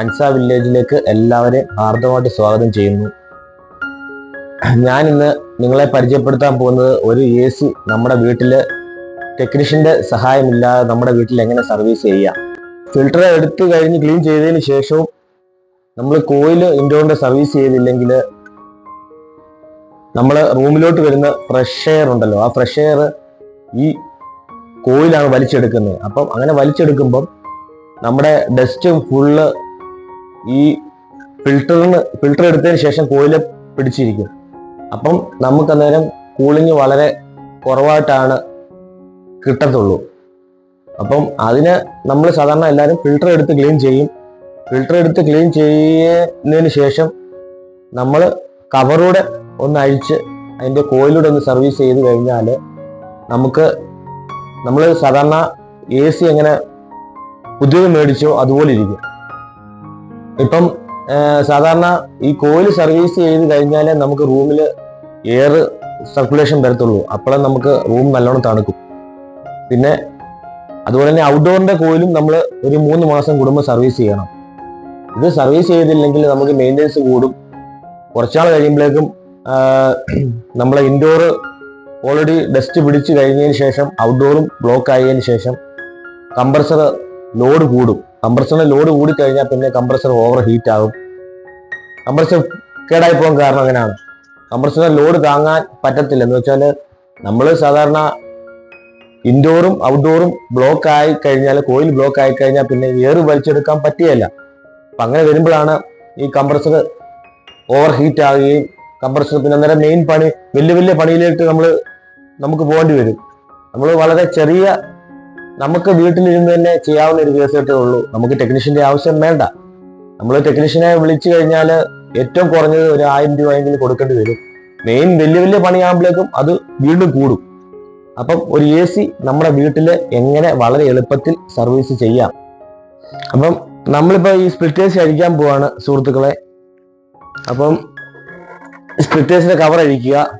അൻസ വില്ലേജിലേക്ക് എല്ലാവരെയും ഹാർദമായിട്ട് സ്വാഗതം ചെയ്യുന്നു. ഞാൻ ഇന്ന് നിങ്ങളെ പരിചയപ്പെടുത്താൻ പോകുന്നത് ഒരു എ സി നമ്മുടെ വീട്ടിൽ ടെക്നീഷ്യന്റെ സഹായമില്ലാതെ നമ്മുടെ വീട്ടിൽ എങ്ങനെ സർവീസ് ചെയ്യാം. ഫിൽട്ടർ എടുത്തു കഴിഞ്ഞ് ക്ലീൻ ചെയ്തതിന് ശേഷവും നമ്മൾ കോയിൽ ഇൻഡോറിന്റെ സർവീസ് ചെയ്തില്ലെങ്കിൽ നമ്മൾ റൂമിലോട്ട് വരുന്ന ഫ്രഷ് എയർ ഉണ്ടല്ലോ ആ ഫ്രഷ് എയർ ഈ കോയിലാണ് വലിച്ചെടുക്കുന്നത്. അപ്പം അങ്ങനെ വലിച്ചെടുക്കുമ്പം നമ്മുടെ ഡസ്റ്റും ഫുള്ള് ഈ ഫിൽറ്ററിന് ഫിൽറ്റർ എടുത്തതിന് ശേഷം കോയിൽ പിടിച്ചിരിക്കും. അപ്പം നമുക്ക് അന്നേരം കൂളിംഗ് വളരെ കുറവായിട്ടാണ് കിട്ടത്തുള്ളൂ. അപ്പം അതിന് നമ്മൾ സാധാരണ എല്ലാവരും ഫിൽറ്റർ എടുത്ത് ക്ലീൻ ചെയ്യും. ഫിൽറ്റർ എടുത്ത് ക്ലീൻ ചെയ്യുന്നതിന് ശേഷം നമ്മൾ കവറൂടെ ഒന്ന് അഴിച്ച് അതിന്റെ കോയിലൂടെ ഒന്ന് സർവീസ് ചെയ്ത് കഴിഞ്ഞാൽ നമുക്ക് നമ്മൾ സാധാരണ എ സി എങ്ങനെ പുതിയത് മേടിച്ചോ അതുപോലെ ഇരിക്കും. ഇപ്പം സാധാരണ ഈ കോയിൽ സർവീസ് ചെയ്ത് കഴിഞ്ഞാലേ നമുക്ക് റൂമിൽ എയർ സർക്കുലേഷൻ വരത്തുള്ളൂ. അപ്പോഴേ നമുക്ക് റൂം നല്ലോണം തണുക്കും. പിന്നെ അതുപോലെ തന്നെ ഔട്ട്ഡോറിന്റെ കോയിലും നമ്മൾ ഒരു മൂന്ന് മാസം കൂടുമ്പോൾ സർവീസ് ചെയ്യണം. ഇത് സർവീസ് ചെയ്തില്ലെങ്കിൽ നമുക്ക് മെയിന്റെനൻസ് കൂടും. കുറച്ചാൾ കഴിയുമ്പോഴേക്കും നമ്മളെ ഇൻഡോർ ഓൾറെഡി ഡസ്റ്റ് പിടിച്ച് കഴിഞ്ഞതിന് ശേഷം ഔട്ട്ഡോറും ബ്ലോക്ക് ആയതിനു ശേഷം കംപ്രസർ ലോഡ് കൂടും. കംപ്രസറിന് ലോഡ് കൂടി കഴിഞ്ഞാൽ പിന്നെ കംപ്രസർ ഓവർ ഹീറ്റ് ആകും. കംപ്രസർ കേടായി പോകാൻ കാരണം അങ്ങനെയാണ്. കംപ്രസറിന്റെ ലോഡ് താങ്ങാൻ പറ്റത്തില്ല. എന്ന് വെച്ചാൽ നമ്മൾ സാധാരണ ഇൻഡോറും ഔട്ട്ഡോറും ബ്ലോക്ക് ആയി കഴിഞ്ഞാൽ കോയിൽ ബ്ലോക്ക് ആയി കഴിഞ്ഞാൽ പിന്നെ എയർ വലിച്ചെടുക്കാൻ പറ്റിയല്ല അപ്പൊ അങ്ങനെ വരുമ്പോഴാണ് ഈ കംപ്രസർ ഓവർ ഹീറ്റ് ആവുകയും കംപ്രസർ പിന്നെ അന്നേരം മെയിൻ പണി വലിയ വലിയ പണിയിലേക്ക് നമ്മൾ നമുക്ക് പോകേണ്ടി വരും. നമ്മൾ വളരെ ചെറിയ നമുക്ക് വീട്ടിലിരുന്ന് തന്നെ ചെയ്യാവുന്ന ഒരു കേസ് കെട്ടേ ഉള്ളൂ. നമുക്ക് ടെക്നീഷ്യന്റെ ആവശ്യം വേണ്ട. നമ്മൾ ടെക്നീഷ്യനെ വിളിച്ചു കഴിഞ്ഞാൽ ഏറ്റവും കുറഞ്ഞത് ഒരു ആയിരം രൂപയെങ്കിലും കൊടുക്കേണ്ടി വരും. മെയിൻ വലിയ വലിയ പണിയാകുമ്പോഴേക്കും അത് വീണ്ടും കൂടും. അപ്പം ഒരു എ സി നമ്മുടെ വീട്ടിൽ എങ്ങനെ വളരെ എളുപ്പത്തിൽ സർവീസ് ചെയ്യാം. അപ്പം നമ്മളിപ്പോൾ ഈ സ്പ്ലിറ്റേഴ്സ് അഴിക്കാൻ പോവാണ് സുഹൃത്തുക്കളെ. അപ്പം സ്പ്ലിറ്റേഴ്സിന്റെ കവർ അഴിക്കുക.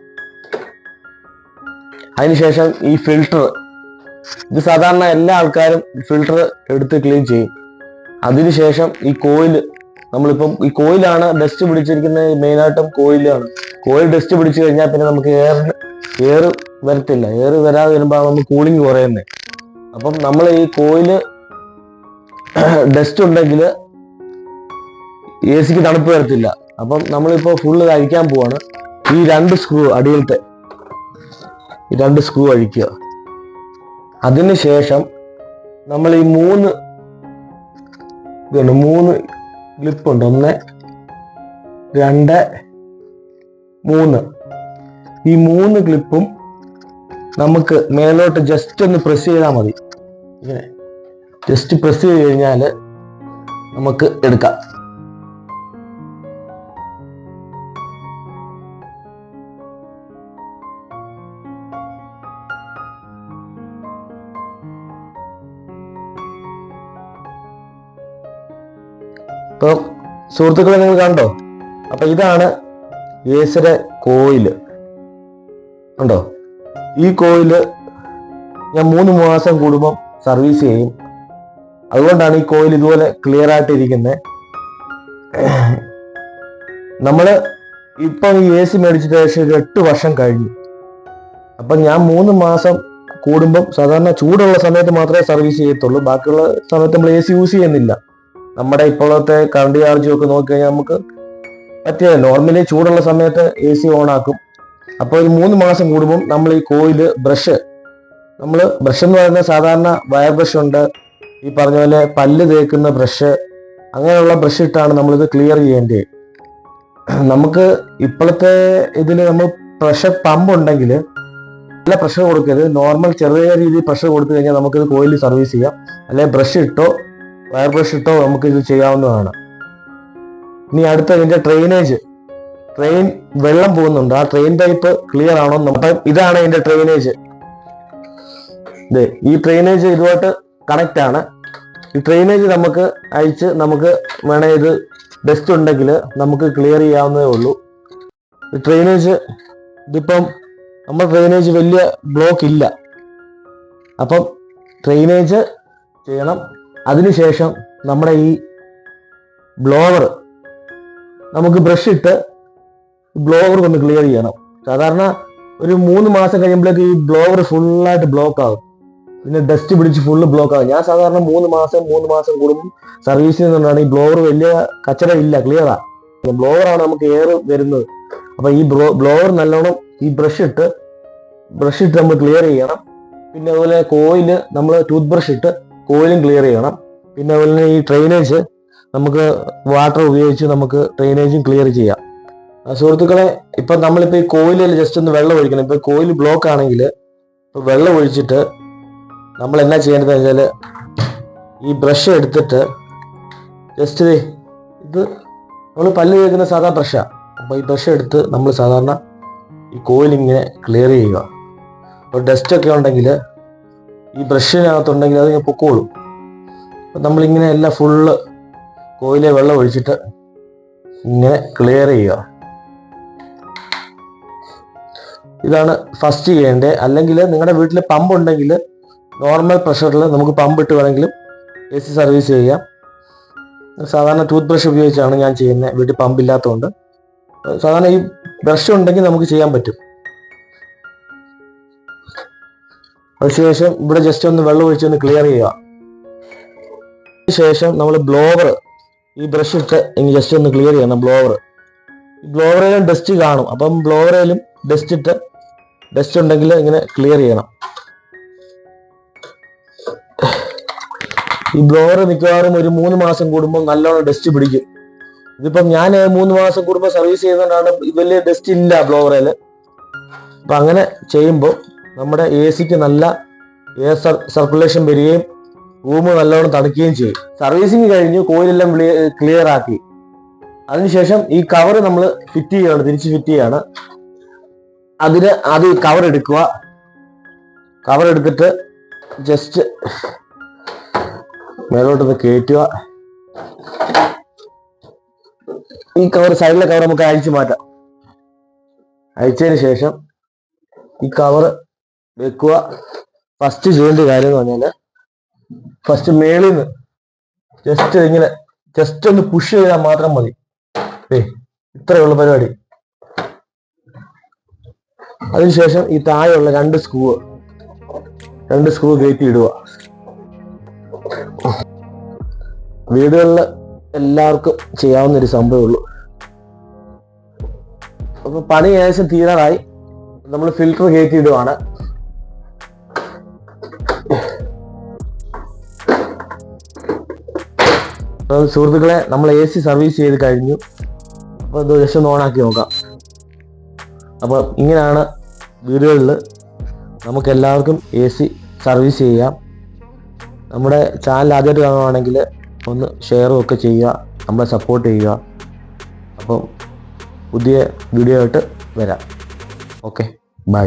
അതിനുശേഷം ഈ ഫിൽട്ടർ ഇത് സാധാരണ എല്ലാ ആൾക്കാരും ഫിൽട്ടർ എടുത്ത് ക്ലീൻ ചെയ്യും. അതിനുശേഷം ഈ കോയിൽ നമ്മളിപ്പം ഈ കോയിലാണ് ഡസ്റ്റ് പിടിച്ചിരിക്കുന്നത് മെയിനായിട്ടും കോയിലാണ് കോയിൽ ഡസ്റ്റ് പിടിച്ചു കഴിഞ്ഞാൽ പിന്നെ നമുക്ക് എയർ എയർ വരത്തില്ല. എയർ വരാതെ വരുമ്പോൾ നമുക്ക് കൂളിംഗ് കുറയുന്നത് അപ്പം നമ്മൾ ഈ കോയിൽ ഡസ്റ്റ് ഉണ്ടെങ്കിൽ എ സിക്ക് തണുപ്പ് വരത്തില്ല. അപ്പം നമ്മളിപ്പോൾ ഫുള്ള് അഴിക്കാൻ പോവാണ്. ഈ രണ്ട് സ്ക്രൂ അടിയിലത്തെ ഈ രണ്ട് സ്ക്രൂ അഴിക്കുക. അതിനുശേഷം നമ്മൾ ഈ മൂന്ന് ഇതുണ്ട് മൂന്ന് ക്ലിപ്പ് ഉണ്ട്. ഒന്ന് രണ്ട് മൂന്ന്. ഈ മൂന്ന് ക്ലിപ്പും നമുക്ക് മേലോട്ട് ജസ്റ്റ് ഒന്ന് പ്രസ് ചെയ്താൽ മതി. ഇങ്ങനെ. ജസ്റ്റ് പ്രസ് ചെയ്ത് കഴിഞ്ഞാൽ നമുക്ക് എടുക്കാം. ഇപ്പം സുഹൃത്തുക്കളെ നിങ്ങൾ കണ്ടോ? അപ്പൊ ഇതാണ് ഏസിയുടെ കോയിൽ. ഉണ്ടോ ഈ കോയിൽ ഞാൻ മൂന്ന് മാസം കൂടുമ്പം സർവീസ് ചെയ്യും. അതുകൊണ്ടാണ് ഈ കോയിൽ ഇതുപോലെ ക്ലിയർ ആയിട്ടിരിക്കുന്നത് നമ്മൾ ഇപ്പം ഈ എ സി മേടിച്ചിട്ട് ഏകദേശം ഒരു എട്ട് വർഷം കഴിഞ്ഞു. അപ്പം ഞാൻ മൂന്ന് മാസം കൂടുമ്പം സാധാരണ ചൂടുള്ള സമയത്ത് മാത്രമേ സർവീസ് ചെയ്യത്തുള്ളൂ. ബാക്കിയുള്ള സമയത്ത് നമ്മൾ എ സി യൂസ് ചെയ്യുന്നില്ല. നമ്മുടെ ഇപ്പോഴത്തെ കറണ്ട് ചാർജും ഒക്കെ നോക്കി കഴിഞ്ഞാൽ നമുക്ക് പറ്റിയ നോർമലി ചൂടുള്ള സമയത്ത് എ സി ഓൺ ആക്കും. അപ്പോൾ ഒരു മൂന്ന് മാസം കൂടുമ്പോൾ നമ്മൾ ഈ കോയിൽ ബ്രഷ് നമ്മൾ ബ്രഷ് എന്ന് പറയുന്ന സാധാരണ വയർ ബ്രഷ് ഉണ്ട്. ഈ പറഞ്ഞ പോലെ പല്ല് തേക്കുന്ന ബ്രഷ് അങ്ങനെയുള്ള ബ്രഷ് ഇട്ടാണ് നമ്മളിത് ക്ലിയർ ചെയ്യേണ്ടത്. നമുക്ക് ഇപ്പോഴത്തെ ഇതിൽ നമ്മൾ പ്രഷർ പമ്പ് ഉണ്ടെങ്കിൽ നല്ല പ്രഷർ കൊടുക്കരുത്. നോർമൽ ചെറിയ രീതിയിൽ പ്രഷർ കൊടുത്തു കഴിഞ്ഞാൽ നമുക്കിത് കോയിൽ സർവീസ് ചെയ്യാം. അല്ലെങ്കിൽ ബ്രഷ് ഇട്ടോ വയർ ബ്രഷ് ഇട്ടോ നമുക്ക് ഇത് ചെയ്യാവുന്നതാണ്. ഇനി അടുത്ത ഇതിന്റെ ഡ്രെയിനേജ് ട്രെയിൻ വെള്ളം പോകുന്നുണ്ട്. ആ ട്രെയിൻ പൈപ്പ് ക്ലിയർ ആണോ അപ്പം ഇതാണ് ഇതിന്റെ ഡ്രെയിനേജ് ഇതേ ഈ ഡ്രെയിനേജ് ഇതുമായിട്ട് കണക്റ്റ് ആണ്. ഈ ഡ്രെയിനേജ് നമുക്ക് അയച്ച് നമുക്ക് വേണേ ഇത് ഡസ്റ്റ് ഉണ്ടെങ്കിൽ നമുക്ക് ക്ലിയർ ചെയ്യാവുന്നതേ ഉള്ളൂ. ഈ ഡ്രെയിനേജ് ഇതിപ്പം നമ്മൾ ഡ്രെയിനേജ് വലിയ ബ്ലോക്ക് ഇല്ല. അപ്പം ഡ്രെയിനേജ് ചെയ്യണം. അതിനുശേഷം നമ്മുടെ ഈ ബ്ലോവർ നമുക്ക് ബ്രഷ് ഇട്ട് ബ്ലോവർ ഒന്ന് ക്ലിയർ ചെയ്യണം. സാധാരണ ഒരു മൂന്ന് മാസം കഴിയുമ്പോഴേക്ക് ഈ ബ്ലോവർ ഫുള്ളായിട്ട് ബ്ലോക്ക് ആകും. പിന്നെ ഡസ്റ്റ് പിടിച്ച് ഫുള്ള് ബ്ലോക്ക് ആകും. ഞാൻ സാധാരണ മൂന്ന് മാസം മൂന്ന് മാസം കൂടുമ്പോൾ സർവീസിൽ നിന്നുകൊണ്ടാണ് ഈ ബ്ലോവർ വലിയ കച്ചറ ഇല്ല ക്ലിയറാ ബ്ലോവറാണ് നമുക്ക് എയർ വരുന്നത്. അപ്പൊ ഈ ബ്ലോവർ നല്ലോണം ഈ ബ്രഷ് ഇട്ട് ബ്രഷ് ഇട്ട് നമ്മൾ ക്ലിയർ ചെയ്യണം. പിന്നെ അതുപോലെ കോയിൽ നമ്മൾ ടൂത്ത് ബ്രഷ് ഇട്ട് കോയിലും ക്ലിയർ ചെയ്യണം. പിന്നെ അതുപോലെ തന്നെ ഈ ഡ്രെയിനേജ് നമുക്ക് വാട്ടർ ഉപയോഗിച്ച് നമുക്ക് ഡ്രെയിനേജും ക്ലിയർ ചെയ്യാം. സുഹൃത്തുക്കളെ ഇപ്പം നമ്മളിപ്പോൾ ഈ കോയിലിൽ ജസ്റ്റ് ഒന്ന് വെള്ളം ഒഴിക്കണം. ഇപ്പോൾ കോയിൽ ബ്ലോക്ക് ആണെങ്കിൽ ഇപ്പോൾ വെള്ളം ഒഴിച്ചിട്ട് നമ്മൾ എന്നാ ചെയ്യേണ്ടതെന്ന് വെച്ചാൽ ഈ ബ്രഷ് എടുത്തിട്ട് ജസ്റ്റ് ഇത് നമ്മൾ പല്ല് തേക്കുന്ന സാധാ ബ്രഷാണ് അപ്പോൾ ഈ ബ്രഷ് എടുത്ത് നമ്മൾ സാധാരണ ഈ കോയിലിങ്ങനെ ക്ലിയർ ചെയ്യുക. അപ്പോൾ ഡസ്റ്റൊക്കെ ഉണ്ടെങ്കിൽ ഈ ബ്രഷിനകത്തുണ്ടെങ്കിൽ അത് ഇങ്ങനെ പൊക്കോളും. അപ്പം നമ്മളിങ്ങനെ എല്ലാം ഫുള്ള് കോയിലെ വെള്ളം ഒഴിച്ചിട്ട് ഇങ്ങനെ ക്ലിയർ ചെയ്യുക. ഇതാണ് ഫസ്റ്റ് ചെയ്യേണ്ടത്. അല്ലെങ്കിൽ നിങ്ങളുടെ വീട്ടിൽ പമ്പ് ഉണ്ടെങ്കിൽ നോർമൽ പ്രഷറിൽ നമുക്ക് പമ്പ് ഇട്ട് വേണമെങ്കിലും എ സി സർവീസ് ചെയ്യാം. സാധാരണ ടൂത്ത് ബ്രഷ് ഉപയോഗിച്ചാണ് ഞാൻ ചെയ്യുന്നത്. വീട്ടിൽ പമ്പ് ഇല്ലാത്തതുകൊണ്ട്. സാധാരണ ഈ ബ്രഷ് ഉണ്ടെങ്കിൽ നമുക്ക് ചെയ്യാൻ പറ്റും. അതിനുശേഷം ഇവിടെ ജസ്റ്റ് ഒന്ന് വെള്ളം ഒഴിച്ച് ഒന്ന് ക്ലിയർ ചെയ്യുക. അതിനുശേഷം നമ്മൾ ബ്ലോവർ ഈ ബ്രഷ് ഇട്ട് ഇനി ജസ്റ്റ് ഒന്ന് ക്ലിയർ ചെയ്യണം ബ്ലോവർ ബ്ലോവറിലും ഡസ്റ്റ് കാണും. അപ്പം ബ്ലോവറിലും ഡസ്റ്റ് ഇട്ട് ഡസ്റ്റ് ഉണ്ടെങ്കിൽ ഇങ്ങനെ ക്ലിയർ ചെയ്യണം. ഈ ബ്ലോവർ മിക്കവാറും ഒരു മൂന്ന് മാസം കൂടുമ്പോൾ നല്ലോണം ഡസ്റ്റ് പിടിക്കും. ഇതിപ്പം ഞാൻ മൂന്ന് മാസം കൂടുമ്പോൾ സർവീസ് ചെയ്യുന്നതുകൊണ്ടാണ് വലിയ ഡസ്റ്റ് ഇല്ല ബ്ലോവറിൽ അപ്പൊ അങ്ങനെ ചെയ്യുമ്പോൾ നമ്മുടെ എ സിക്ക് നല്ല എയർ സർക്കുലേഷൻ വരികയും റൂം നല്ലോണം തണുക്കുകയും ചെയ്യും. സർവീസിങ് കഴിഞ്ഞ് കോയിലെല്ലാം ക്ലിയർ ആക്കി. അതിനുശേഷം ഈ കവർ നമ്മൾ ഫിറ്റ് ചെയ്യുകയാണ് തിരിച്ച് ഫിറ്റ് ചെയ്യാണ്. അതിന് അത് കവർ എടുക്കുക. കവർ എടുത്തിട്ട് ജസ്റ്റ് മേലോട്ടൊന്ന് കയറ്റുക ഈ കവർ സൈഡിലെ കവർ നമുക്ക് അഴിച്ചു മാറ്റാം. അഴിച്ചതിന് ശേഷം ഈ കവർ വെക്കുക. ഫസ്റ്റ് ചെയ്യേണ്ട കാര്യം എന്ന് പറഞ്ഞാൽ ഫസ്റ്റ് മേളിൽ നിന്ന് ജസ്റ്റ് ഇങ്ങനെ ജസ്റ്റ് ഒന്ന് പുഷ് ചെയ്താൽ മാത്രം മതി. ഏ ഇത്രയുള്ള പരിപാടി. അതിനുശേഷം ഈ താഴെയുള്ള രണ്ട് സ്ക്രൂ രണ്ട് സ്ക്രൂ കയറ്റി ഇടുക. വീടുകളിൽ എല്ലാവർക്കും ചെയ്യാവുന്ന ഒരു സംഭവമേ ഉള്ളൂ. അപ്പൊ പണി ഏകദേശം തീരാറായി. നമ്മൾ ഫിൽറ്റർ കയറ്റി ഇടുവാണ്. അപ്പൊ സുഹൃത്തുക്കളെ നമ്മൾ എ സി സർവീസ് ചെയ്ത് കഴിഞ്ഞു. അപ്പോൾ ജസ്റ്റ് ഒന്ന് ഓണാക്കി നോക്കാം. അപ്പോൾ ഇങ്ങനെയാണ് വീടുകളിൽ നമുക്ക് എല്ലാവർക്കും എ സി സർവീസ് ചെയ്യാം. നമ്മുടെ ചാനൽ ആദ്യമായിട്ട് കാണുവാണെങ്കിൽ ഒന്ന് ഷെയറും ഒക്കെ ചെയ്യുക നമ്മളെ സപ്പോർട്ട് ചെയ്യുക. അപ്പം പുതിയ വീഡിയോ ആയിട്ട് വരാം. Okay bye